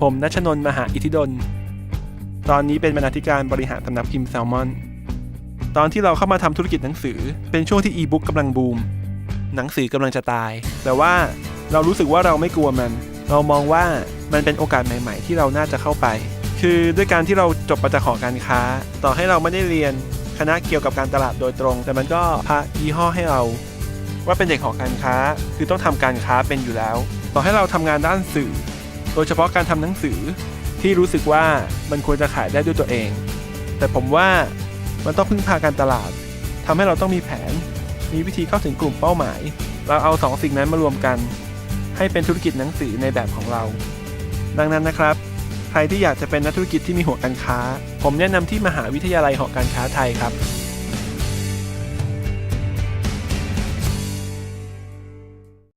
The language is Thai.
ผมนัชนนท์มหาอิทธิดล ตอนนี้เป็นบรรณาธิการบริหารสำนักพิมพ์แซลมอน ตอนที่เราเข้ามาทำธุรกิจหนังสือ เป็นช่วงที่อีบุ๊กกำลังบูม หนังสือกำลังจะตาย แต่ว่าเรารู้สึกว่าเราไม่กลัวมัน เรามองว่ามันเป็นโอกาสใหม่ ๆ ที่เราน่าจะเข้าไป คือด้วยการที่เราจบมาจากหอการค้า ต่อให้เราไม่ได้เรียนคณะเกี่ยวกับการตลาดโดยตรง แต่มันก็พายี่ห้อให้เรา ว่าเป็นเด็กหอการค้า คือต้องทำการค้าเป็นอยู่แล้ว ต่อให้เราทำงานด้านสื่อ โดยเฉพาะการทำหนังสือที่รู้สึกว่ามันควรจะขายได้ด้วยตัวเอง แต่ผมว่ามันต้องพึ่งพาการตลาดทำให้เราต้องมีแผน มีวิธีเข้าถึงกลุ่มเป้าหมาย เราเอาสองสิ่งนั้นมารวมกัน ให้เป็นธุรกิจหนังสือในแบบของเรา ดังนั้นนะครับ ใครที่อยากจะเป็นนักธุรกิจที่มีหัวการค้า ผมแนะนำที่มหาวิทยาลัยหอการค้าไทยครับ